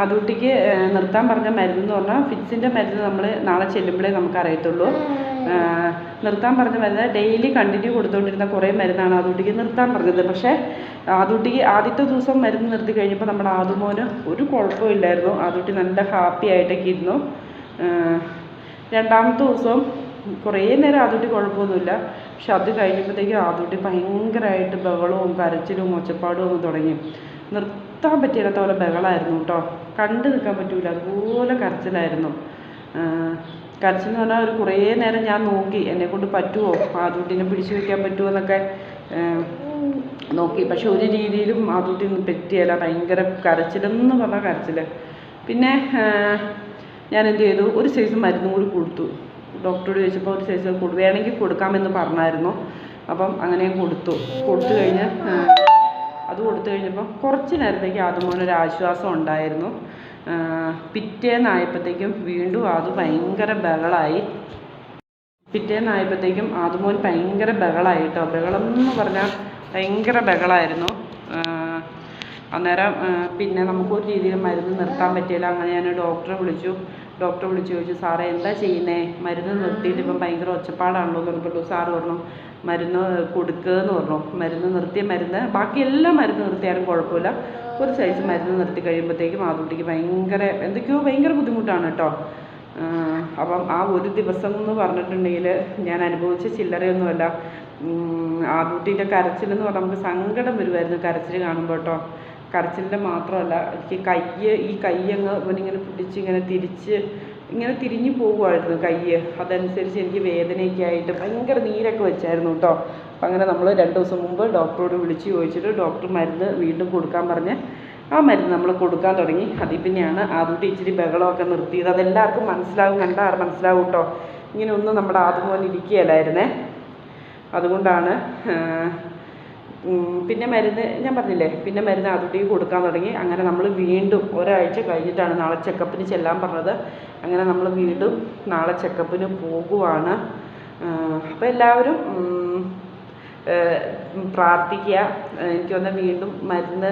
ആദൂട്ടിക്ക് നിർത്താൻ പറഞ്ഞ മരുന്ന് എന്ന് പറഞ്ഞാൽ ഫിറ്റ്സിന്റെ മരുന്ന് നമ്മൾ നാളെ ചെല്ലുമ്പോഴേ നമുക്ക് അറിയത്തുള്ളൂ. നിർത്താൻ പറഞ്ഞ മരുന്ന് ഡെയിലി കണ്ടിന്യൂ കൊടുത്തുകൊണ്ടിരുന്ന കുറേ മരുന്നാണ് ആദൂട്ടിക്ക് നിർത്താൻ പറഞ്ഞത്. പക്ഷേ ആദൂട്ടിക്ക് ആദ്യത്തെ ദിവസം മരുന്ന് നിർത്തി കഴിഞ്ഞപ്പോൾ നമ്മുടെ ആദുമോന് ഒരു കുഴപ്പവും ഇല്ലായിരുന്നു. ആദൂട്ടി നല്ല ഹാപ്പി ആയിട്ടൊക്കെ ഇരുന്നു. രണ്ടാമത്തെ ദിവസം കുറേ നേരം ആദൂട്ടി കുഴപ്പമൊന്നുമില്ല. പക്ഷെ അത് കഴിഞ്ഞപ്പോഴത്തേക്കും ആദൂട്ടി ഭയങ്കരമായിട്ട് ബഹളവും കരച്ചിലും ഒച്ചപ്പാടും ഒക്കെ തുടങ്ങി. നിർത്താൻ പറ്റിയില്ലാത്ത പോലെ ബഹളമായിരുന്നു കേട്ടോ. കണ്ടു നിൽക്കാൻ പറ്റൂല. അതുപോലെ കരച്ചിലായിരുന്നു. കരച്ചിൽ എന്ന് പറഞ്ഞാൽ ഒരു കുറേ നേരം ഞാൻ നോക്കി. എന്നെക്കൊണ്ട് പറ്റുമോ ആദൂട്ടിനെ പിടിച്ചു വയ്ക്കാൻ പറ്റുമോ എന്നൊക്കെ നോക്കി. പക്ഷെ ഒരു രീതിയിലും ഒന്നും പറ്റിയല്ല. ഭയങ്കര കരച്ചിലെന്ന് പറഞ്ഞാൽ കരച്ചിൽ പിന്നെ ഞാൻ എന്ത് ചെയ്തു? ഒരു സൈസ് മരുന്നും കൂടി കൊടുത്തു. ഡോക്ടറോട് ചോദിച്ചപ്പോൾ ഒരു സൈസ് കൊടു വേണമെങ്കിൽ കൊടുക്കാമെന്ന് പറഞ്ഞായിരുന്നു. അപ്പം അങ്ങനെ കൊടുത്തു. കൊടുത്തു കഴിഞ്ഞ് അത് കൊടുത്തു കഴിഞ്ഞപ്പോൾ കുറച്ച് നേരത്തേക്ക് അതുപോലെ ഒരു ആശ്വാസം ഉണ്ടായിരുന്നു. പിറ്റേന്നായപ്പോഴത്തേക്കും വീണ്ടും അത് ഭയങ്കര ബഹളായി. പിറ്റേന്നായപ്പോഴത്തേക്കും ആദ്യമോൻ ഭയങ്കര ബഹളായി കേട്ടോ ബഹളം എന്ന് പറഞ്ഞാൽ ഭയങ്കര ബഹളായിരുന്നു. അന്നേരം പിന്നെ പിന്നെ നമുക്കൊരു രീതിയിൽ മരുന്ന് നിർത്താൻ പറ്റിയില്ല. അങ്ങനെ ഞാൻ ഡോക്ടറെ വിളിച്ചു. ഡോക്ടറെ വിളിച്ചു ചോദിച്ചു സാറേ എന്താ ചെയ്യുന്നേ? മരുന്ന് നിർത്തിയിട്ട് ഇപ്പം ഭയങ്കര ഒച്ചപ്പാടാണല്ലോ എന്ന് പറഞ്ഞപ്പോൾ സാറ് പറഞ്ഞു മരുന്ന് കൊടുക്കുക എന്ന് പറഞ്ഞു. മരുന്ന് നിർത്തിയ മരുന്ന് ബാക്കി എല്ലാ മരുന്ന് നിർത്തിയാലും കുഴപ്പമില്ല. ഒരു സൈസ് മരുന്ന് നിർത്തി കഴിയുമ്പോഴത്തേക്കും ആദ്യത്തേക്ക് ഭയങ്കര എന്തൊക്കെയോ ഭയങ്കര ബുദ്ധിമുട്ടാണ് കേട്ടോ. അപ്പം ആ ഒരു ദിവസം എന്ന് പറഞ്ഞിട്ടുണ്ടെങ്കിൽ ഞാൻ അനുഭവിച്ച ചില്ലറയൊന്നുമല്ല. ആദ്യത്തിന്റെ കരച്ചിലെന്ന് പറഞ്ഞാൽ നമുക്ക് സങ്കടം വരുമായിരുന്നു കരച്ചിൽ കാണുമ്പോൾ കേട്ടോ. കരച്ചിലിന്റെ മാത്രമല്ല എനിക്ക് കയ്യ് ഈ കയ്യങ്ങ് ഇവനിങ്ങനെ പിടിച്ച് ഇങ്ങനെ തിരിച്ച് ഇങ്ങനെ തിരിഞ്ഞു പോകുമായിരുന്നു കയ്യ്. അതനുസരിച്ച് എനിക്ക് വേദനയൊക്കെ ആയിട്ട് ഭയങ്കര നീരൊക്കെ വെച്ചായിരുന്നു കേട്ടോ അപ്പം അങ്ങനെ നമ്മൾ രണ്ട് ദിവസം മുമ്പ് ഡോക്ടറോട് വിളിച്ച് ചോദിച്ചിട്ട് ഡോക്ടർ മരുന്ന് വീണ്ടും കൊടുക്കാൻ പറഞ്ഞ് ആ മരുന്ന് നമ്മൾ കൊടുക്കാൻ തുടങ്ങി. അതിൽ പിന്നെയാണ് ആദ്യത്തെ ഇച്ചിരി ബഹളമൊക്കെ നിർത്തിയത്. അതെല്ലാവർക്കും മനസ്സിലാവും കണ്ടാൽ മനസ്സിലാവും കേട്ടോ ഇങ്ങനെ ഒന്നും നമ്മുടെ ആദ്യം പോലെ ഇരിക്കുകയല്ലായിരുന്നേ. അതുകൊണ്ടാണ് പിന്നെ മരുന്ന് ഞാൻ പറഞ്ഞില്ലേ പിന്നെ മരുന്ന് അതുകൂടി കൊടുക്കാൻ തുടങ്ങി. അങ്ങനെ നമ്മൾ വീണ്ടും ഒരാഴ്ച കഴിഞ്ഞിട്ടാണ് നാളെ ചെക്കപ്പിന് ചെല്ലാൻ പറഞ്ഞത്. അങ്ങനെ നമ്മൾ വീണ്ടും നാളെ ചെക്കപ്പിന് പോകുവാണ്. അപ്പോൾ എല്ലാവരും പ്രാർത്ഥിക്കുക. എനിക്ക് വന്ന വീണ്ടും മരുന്ന്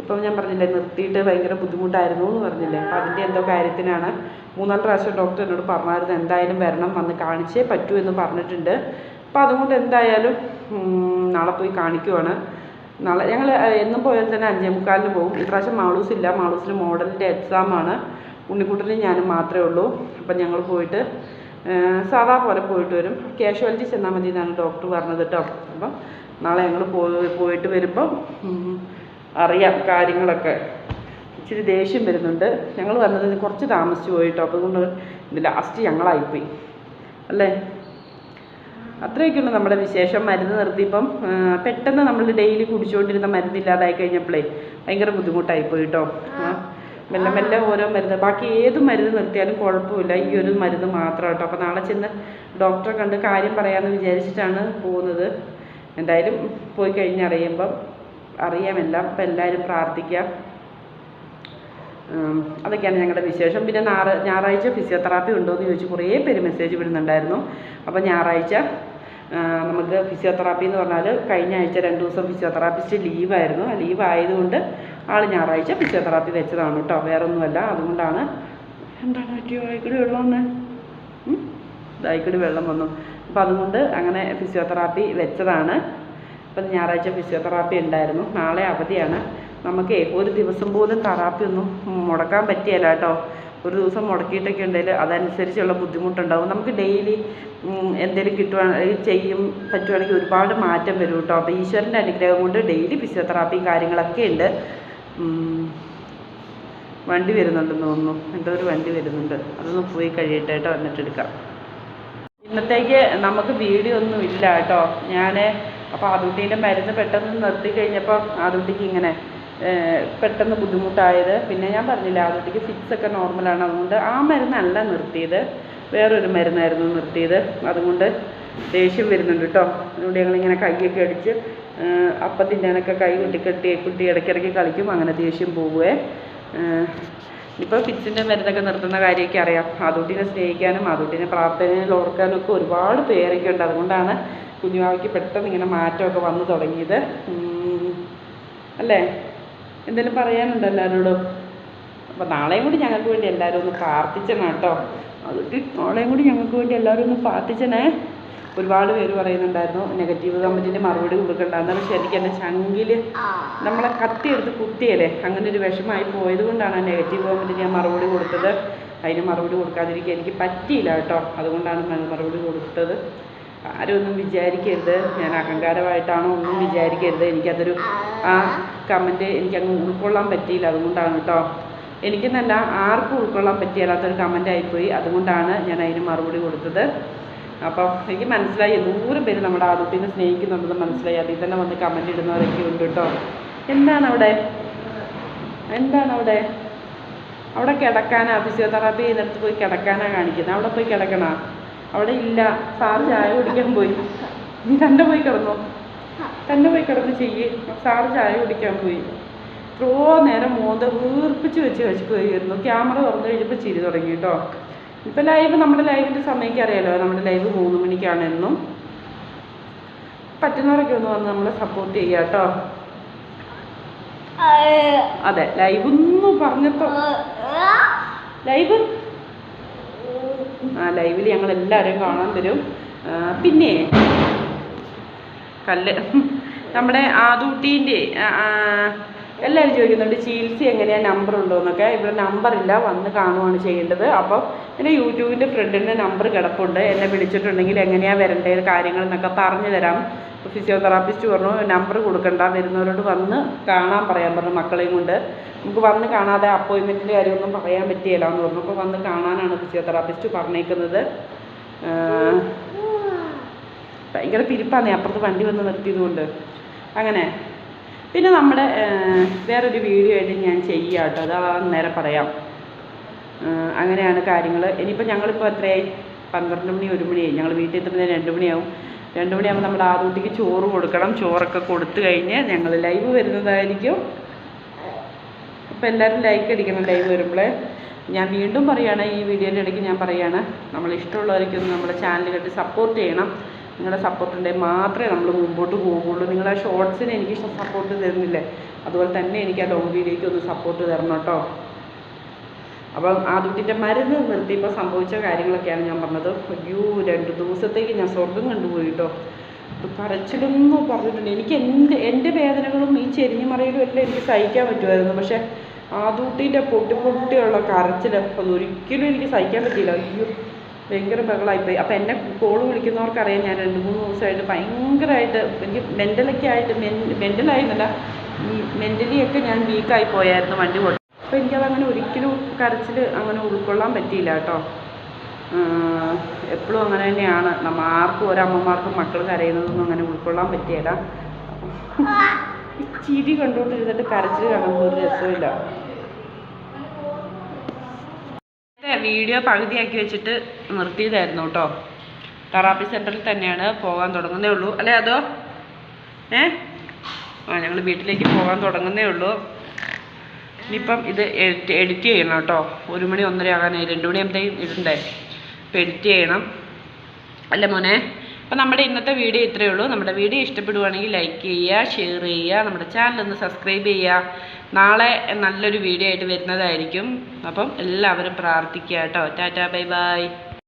ഇപ്പം ഞാൻ പറഞ്ഞില്ലേ നിർത്തിയിട്ട് ഭയങ്കര ബുദ്ധിമുട്ടായിരുന്നു എന്ന് പറഞ്ഞില്ലേ. അപ്പം അതിന്റെ എന്തോ കാര്യത്തിനാണ് മൂന്നാൽ പ്രാവശ്യം ഡോക്ടർ എന്നോട് പറഞ്ഞായിരുന്നു എന്തായാലും വരണം വന്ന് കാണിച്ചേ പറ്റൂ എന്ന് പറഞ്ഞിട്ടുണ്ട്. അപ്പം അതുകൊണ്ട് എന്തായാലും നാളെ പോയി കാണിക്കുവാണ്. നാളെ ഞങ്ങൾ എന്നും പോയാൽ തന്നെ അഞ്ചേ മുക്കാലിന് പോകും. ഇപ്രാവശ്യം മാളൂസ് ഇല്ല. മാളൂസിന് മോഡലിന്റെ എക്സാമാണ് ഉണ്ണിക്കുട്ടനും ഞാനും മാത്രമേ ഉള്ളൂ. അപ്പം ഞങ്ങൾ പോയിട്ട് സാധാ പോലെ പോയിട്ട് വരും. കാഷ്വാലിറ്റി ചെന്നാൽ മതി എന്നാണ് ഡോക്ടർ പറഞ്ഞത് കേട്ടോ. അപ്പം നാളെ ഞങ്ങൾ പോയി പോയിട്ട് വരുമ്പം അറിയാം കാര്യങ്ങളൊക്കെ. ഇച്ചിരി ദേഷ്യം വരുന്നുണ്ട്. ഞങ്ങൾ വന്നതിന് കുറച്ച് താമസിച്ച് പോയിട്ടോ അതുകൊണ്ട് ലാസ്റ്റ് ഞങ്ങളായിപ്പോയി. അല്ലേ? അത്രയൊക്കെയുള്ളൂ നമ്മുടെ വിശേഷം. മരുന്ന് നിർത്തിയപ്പം പെട്ടെന്ന് നമ്മൾ ഡെയിലി കുടിച്ചുകൊണ്ടിരുന്ന മരുന്നില്ലാതായി കഴിഞ്ഞപ്പോഴേ ഭയങ്കര ബുദ്ധിമുട്ടായിപ്പോയി കേട്ടോ മെല്ലെ മെല്ലെ ഓരോ മരുന്ന് ബാക്കി ഏത് മരുന്ന് നിർത്തിയാലും കുഴപ്പമില്ല. ഈ ഒരു മരുന്ന് മാത്രം കേട്ടോ അപ്പോൾ നാളെ ചെന്ന് ഡോക്ടറെ കണ്ട് കാര്യം പറയാമെന്ന് വിചാരിച്ചിട്ടാണ് പോകുന്നത്. എന്തായാലും പോയി കഴിഞ്ഞറിയുമ്പം അറിയാമെല്ലാം അപ്പം എല്ലാവരും പ്രാർത്ഥിക്കാം. അതൊക്കെയാണ് ഞങ്ങളുടെ വിശേഷം. പിന്നെ ഞായറ ഞായറാഴ്ച ഫിസിയോതെറാപ്പി ഉണ്ടോ എന്ന് ചോദിച്ച് കുറേ പേര് മെസ്സേജ് വിടുന്നുണ്ടായിരുന്നു. അപ്പോൾ ഞായറാഴ്ച നമുക്ക് ഫിസിയോതെറാപ്പി എന്ന് പറഞ്ഞാൽ കഴിഞ്ഞ ആഴ്ച രണ്ട് ദിവസം ഫിസിയോതെറാപ്പിസ്റ്റ് ലീവായിരുന്നു. ആ ലീവ് ആയതുകൊണ്ട് ആൾ ഞായറാഴ്ച ഫിസിയോതെറാപ്പി വെച്ചതാണ് കേട്ടോ വേറെ ഒന്നുമല്ല അതുകൊണ്ടാണ് എന്താണ് പറ്റിയോ? ആയിക്കൂടി വെള്ളം വന്ന്. ഇതായിക്കൂടി വെള്ളം വന്നു. അപ്പോൾ അതുകൊണ്ട് അങ്ങനെ ഫിസിയോതെറാപ്പി വെച്ചതാണ്. അപ്പം ഞായറാഴ്ച ഫിസിയോതെറാപ്പി ഉണ്ടായിരുന്നു. നാളെ അവധിയാണ്. നമുക്ക് ഒരു ദിവസം പോലും ഒന്നും മുടക്കാൻ പറ്റിയല്ല കേട്ടോ. ഒരു ദിവസം മുടക്കിയിട്ടൊക്കെ ഉണ്ടെങ്കിൽ അതനുസരിച്ചുള്ള ബുദ്ധിമുട്ടുണ്ടാവും. നമുക്ക് ഡെയിലി എന്തെങ്കിലും കിട്ടുവാണെങ്കിൽ ചെയ്യും പറ്റുവാണെങ്കിൽ ഒരുപാട് മാറ്റം വരും കേട്ടോ. അപ്പോൾ ഈശ്വരന്റെ അനുഗ്രഹം കൊണ്ട് ഡെയിലി ഫിസിയോതെറാപ്പിയും കാര്യങ്ങളൊക്കെ ഉണ്ട്. വണ്ടി വരുന്നുണ്ടെന്ന് തോന്നുന്നു. എന്തോ ഒരു വണ്ടി വരുന്നുണ്ട്. അതൊന്ന് പോയി കഴിയട്ടെ കേട്ടോ എന്നിട്ട് എടുക്കാം. ഇന്നത്തേക്ക് നമുക്ക് വീഡിയോ ഒന്നും ഇല്ല കേട്ടോ. ഞാൻ അപ്പോൾ ആദുട്ടീന്റെ മരുന്ന് പെട്ടെന്ന് നിർത്തി കഴിഞ്ഞപ്പോൾ ആദുട്ടിക്ക് ഇങ്ങനെ പെട്ടെന്ന് ബുദ്ധിമുട്ടായത്. പിന്നെ ഞാൻ പറഞ്ഞില്ല ആദുട്ടിക്ക് ഫിക്സ് ഒക്കെ നോർമലാണ് അതുകൊണ്ട് ആ മരുന്നല്ല നിർത്തിയത്. വേറൊരു മരുന്നായിരുന്നു നിർത്തിയത്. അതുകൊണ്ട് ദേഷ്യം വരുന്നുണ്ട് കേട്ടോ അതുകൊണ്ട് ഞങ്ങളിങ്ങനെ കൈയൊക്കെ അടിച്ച് അപ്പം തിന്നാനൊക്കെ കൈ കുട്ടി കെട്ടി കുട്ടി ഇടയ്ക്കിടയ്ക്ക് കളിക്കും. അങ്ങനെ ദേഷ്യം പോവുകയെ ഇപ്പോൾ ഫിക്സിന്റെ മരുന്നൊക്കെ നിർത്തുന്ന കാര്യമൊക്കെ അറിയാം. അതുകൊണ്ടിനെ സ്നേഹിക്കാനും അതുകൊണ്ടിനെ പ്രാർത്ഥനയിൽ ഓർക്കാനും ഒക്കെ ഒരുപാട് പേരൊക്കെ ഉണ്ട്. അതുകൊണ്ടാണ് കുഞ്ഞുമാവയ്ക്ക് പെട്ടെന്ന് ഇങ്ങനെ മാറ്റമൊക്കെ വന്നു തുടങ്ങിയത്. അല്ലേ? എന്തെങ്കിലും പറയാനുണ്ടോ എല്ലാവരോടും അപ്പോൾ നാളെയും കൂടി ഞങ്ങൾക്ക് വേണ്ടി എല്ലാവരും ഒന്ന് പ്രാർത്ഥിച്ചണം കേട്ടോ. അതൊക്കെ നാളെയും കൂടി ഞങ്ങൾക്ക് വേണ്ടി എല്ലാവരും ഒന്ന് പ്രാർത്ഥിച്ചണേ. ഒരുപാട് പേര് പറയുന്നുണ്ടായിരുന്നു നെഗറ്റീവ് കമന്റിന് മറുപടി കൊടുക്കണ്ടെന്ന്. പക്ഷെ എനിക്ക് എന്റെ ചങ്കിൽ നമ്മളെ കത്തിയെടുത്ത് കുത്തിയല്ലേ? അങ്ങനെ ഒരു വിഷമായി പോയത് കൊണ്ടാണ് നെഗറ്റീവ് കമന്റ് ഞാൻ മറുപടി കൊടുത്തത്. അതിന് മറുപടി കൊടുക്കാതിരിക്കാൻ എനിക്ക് പറ്റിയില്ല കേട്ടോ. അതുകൊണ്ടാണ് ഞാൻ മറുപടി കൊടുത്തത്. ആരും ഒന്നും വിചാരിക്കരുത്. ഞാൻ അഹങ്കാരമായിട്ടാണോ ഒന്നും വിചാരിക്കരുത്. എനിക്കതൊരു ആ കമന്റ് എനിക്കങ്ങ് ഉൾക്കൊള്ളാൻ പറ്റിയില്ല. അതുകൊണ്ടാണ് കേട്ടോ. എനിക്കെന്നല്ല ആർക്കും ഉൾക്കൊള്ളാൻ പറ്റിയല്ലാത്തൊരു കമന്റ് ആയിപ്പോയി. അതുകൊണ്ടാണ് ഞാൻ അതിന് മറുപടി കൊടുത്തത്. അപ്പോൾ എനിക്ക് മനസ്സിലായി. നൂറ് പേര് നമ്മുടെ ആദ്യത്തിനെ സ്നേഹിക്കുന്നുണ്ടെന്ന് മനസ്സിലായി. അതിൽ തന്നെ വന്ന് കമന്റ് ഇടുന്നവരൊക്കെ ഉണ്ട് കേട്ടോ. എന്താണ് അവിടെ എന്താണ് അവിടെ അവിടെ കിടക്കാനാ? ഫിസിയോതെറാപ്പി ചെയ്യുന്നിടത്ത് പോയി കിടക്കാനാ കാണിക്കുന്നത് അവിടെ പോയി കിടക്കണ? അവിടെ ഇല്ല. സാർ ചായ കുടിക്കാൻ പോയി. നീ തന്നെ പോയി കിടന്നോ. തന്നെ പോയി കിടന്ന് ചെയ്യ്. സാറ് ചായ കുടിക്കാൻ പോയി. എത്രയോ നേരം മോന്ത വീർപ്പിച്ച് വെച്ച് വെച്ചിരിക്കുന്നു ക്യാമറ തുറന്നു കഴിഞ്ഞപ്പോൾ ചിരി തുടങ്ങി കേട്ടോ. ഇപ്പം ലൈവ് നമ്മുടെ ലൈവിന്റെ സമയമൊക്കെ അറിയാലോ. നമ്മുടെ ലൈവ് മൂന്ന് മണിക്കാണെന്നും. പറ്റുന്നവരൊക്കെ ഒന്ന് വന്ന് നമ്മളെ സപ്പോർട്ട് ചെയ്യുക കേട്ടോ. അതെ ലൈവ് ഒന്നും പറഞ്ഞപ്പോ ലൈവ് ലൈവിൽ ഞങ്ങൾ എല്ലാവരും കാണാൻ വരും. പിന്നെ കല്ല് നമ്മുടെ ആദൂട്ടീന്റെ എല്ലാവരും ചോദിക്കുന്നുണ്ട് ചികിത്സ എങ്ങനെയാണ് നമ്പർ ഉണ്ടോ എന്നൊക്കെ ഇവിടെ നമ്പറില്ല വന്ന് കാണുവാണ് ചെയ്യേണ്ടത്. അപ്പം എന്റെ യൂട്യൂബിന്റെ ഫ്രണ്ടിന്റെ നമ്പർ കിടപ്പുണ്ട്. എന്നെ വിളിച്ചിട്ടുണ്ടെങ്കിൽ എങ്ങനെയാണ് വരേണ്ടത് കാര്യങ്ങൾ എന്നൊക്കെ പറഞ്ഞു തരാം. ഫിസിയോതെറാപ്പിസ്റ്റ് പറഞ്ഞു നമ്പർ കൊടുക്കണ്ട. വരുന്നവരോട് വന്ന് കാണാൻ പറയാൻ പറഞ്ഞു മക്കളെയും കൊണ്ട്. നമുക്ക് വന്ന് കാണാതെ അപ്പോയിൻമെന്റിന്റെ കാര്യമൊന്നും പറയാൻ പറ്റിയില്ല എന്ന് പറഞ്ഞു. അപ്പോൾ വന്ന് കാണാനാണ് ഫിസിയോതെറാപ്പിസ്റ്റ് പറഞ്ഞേക്കുന്നത്. ഭയങ്കര പിരിപ്പാന്നേ. അപ്പുറത്ത് വണ്ടി വന്ന് നിർത്തിയതുകൊണ്ട്. അങ്ങനെ. പിന്നെ നമ്മുടെ വേറൊരു വീഡിയോ ആയിട്ട് ഞാൻ ചെയ്യാം കേട്ടോ. അത് അന്നേരം പറയാം. അങ്ങനെയാണ് കാര്യങ്ങൾ. ഇനിയിപ്പോൾ ഞങ്ങളിപ്പോൾ എത്രയായി പന്ത്രണ്ട് മണി ഒരു മണിയായി ഞങ്ങൾ വീട്ടിൽ എത്തുമ്പോൾ രണ്ട് മണിയാവും. രണ്ട് മണിയാകുമ്പോൾ നമ്മുടെ ആദൂട്ടിക്ക് ചോറ് കൊടുക്കണം. ചോറൊക്കെ കൊടുത്തു കഴിഞ്ഞ് ഞങ്ങൾ ലൈവ് വരുന്നതായിരിക്കും. അപ്പോൾ എല്ലാവരും ലൈക്ക് അടിക്കണം ലൈവ് വരുമ്പോഴേ ഞാൻ വീണ്ടും പറയുകയാണ് ഈ വീഡിയോയുടെ ഇടയ്ക്ക് ഞാൻ പറയുകയാണ് നമ്മൾ ഇഷ്ടമുള്ളവർക്കൊന്ന് നമ്മുടെ ചാനൽ കെട്ടി സപ്പോർട്ട് ചെയ്യണം. നിങ്ങളുടെ സപ്പോർട്ട് ഉണ്ടെങ്കിൽ മാത്രമേ നമ്മൾ മുമ്പോട്ട് പോകുള്ളൂ. നിങ്ങളുടെ ഷോർട്സിന് എനിക്ക് സപ്പോർട്ട് തരുന്നില്ലേ? അതുപോലെ തന്നെ എനിക്ക് ആ ലോങ് വീഡിയോയ്ക്ക് ഒന്ന് സപ്പോർട്ട് തരണം കേട്ടോ. അപ്പം ആദ്യത്തിന്റെ മരുന്ന് നിർത്തിയപ്പോൾ സംഭവിച്ച കാര്യങ്ങളൊക്കെയാണ് ഞാൻ പറഞ്ഞത്. അയ്യോ രണ്ട് ദിവസത്തേക്ക് ഞാൻ സ്വർഗം കണ്ടുപോയി കേട്ടോ. കരച്ചിലൊന്നും പറഞ്ഞിട്ടുണ്ട്. എനിക്ക് എന്റെ എന്റെ വേദനകളും ഈ ചെരിഞ്ഞു മറിയലും എല്ലാം എനിക്ക് സഹിക്കാൻ പറ്റുമായിരുന്നു. പക്ഷേ ആദൂട്ടീന്റെ പൊട്ടി പൊട്ടിയുള്ള കരച്ചിൽ അതൊരിക്കലും എനിക്ക് സഹിക്കാൻ പറ്റിയില്ല. അയ്യോ ഭയങ്കര ബഹളമായിപ്പോയി. അപ്പോൾ എന്നെ കോൾ വിളിക്കുന്നവർക്കറിയാം ഞാൻ രണ്ട് മൂന്ന് ദിവസമായിട്ട് ഭയങ്കരമായിട്ട് എനിക്ക് മെന്റലൊക്കെ ആയിട്ട് മെന്റലായിരുന്നല്ല. ഈ മെന്റലി ഒക്കെ ഞാൻ വീക്കായി പോയായിരുന്നു വണ്ടി കൊണ്ട് അപ്പോൾ എനിക്കതങ്ങനെ ഒരിക്കലും കരച്ചിൽ അങ്ങനെ ഉൾക്കൊള്ളാൻ പറ്റിയില്ല കേട്ടോ. എപ്പോഴും അങ്ങനെ തന്നെയാണ്. നമ്മ ആർക്കും ഒരമ്മമാർക്കും മക്കൾ കരയുന്നതൊന്നും അങ്ങനെ ഉൾക്കൊള്ളാൻ പറ്റിയല്ല ചിരി കണ്ടുകൊണ്ടിരുന്നിട്ട് കരച്ചിൽ കാണുമ്പോൾ ഒരു രസമില്ല വീഡിയോ പകുതിയാക്കി വെച്ചിട്ട് നിർത്തിയതായിരുന്നു കേട്ടോ. തെറാപ്പി സെന്ററിൽ തന്നെയാണ് പോകാൻ തുടങ്ങുന്നേ ഉള്ളൂ. അല്ലേ അതോ? ഏ? ആ ഞങ്ങൾ വീട്ടിലേക്ക് പോകാൻ തുടങ്ങുന്നേ ഉള്ളൂ. ഇനിയിപ്പം ഇത് എഡിറ്റ് ചെയ്യണം കേട്ടോ. ഒരു മണി ഒന്നര ആകാനായി. രണ്ട് മണിയാകുമ്പോഴത്തേക്കും ഇടണ്ടേ? എഡിറ്റ് ചെയ്യണം. അല്ല മോനെ? അപ്പോൾ നമ്മുടെ ഇന്നത്തെ വീഡിയോ ഇത്രയേ ഉള്ളൂ. നമ്മുടെ വീഡിയോ ഇഷ്ടപ്പെടുവാണെങ്കിൽ ലൈക്ക് ചെയ്യുക ഷെയർ ചെയ്യുക നമ്മുടെ ചാനൽ ഒന്ന് സബ്സ്ക്രൈബ് ചെയ്യുക. നാളെ നല്ലൊരു വീഡിയോ ആയിട്ട് വരുന്നതായിരിക്കും. അപ്പം എല്ലാവരും പ്രാർത്ഥിക്കുക കേട്ടോ. Tata bye bye.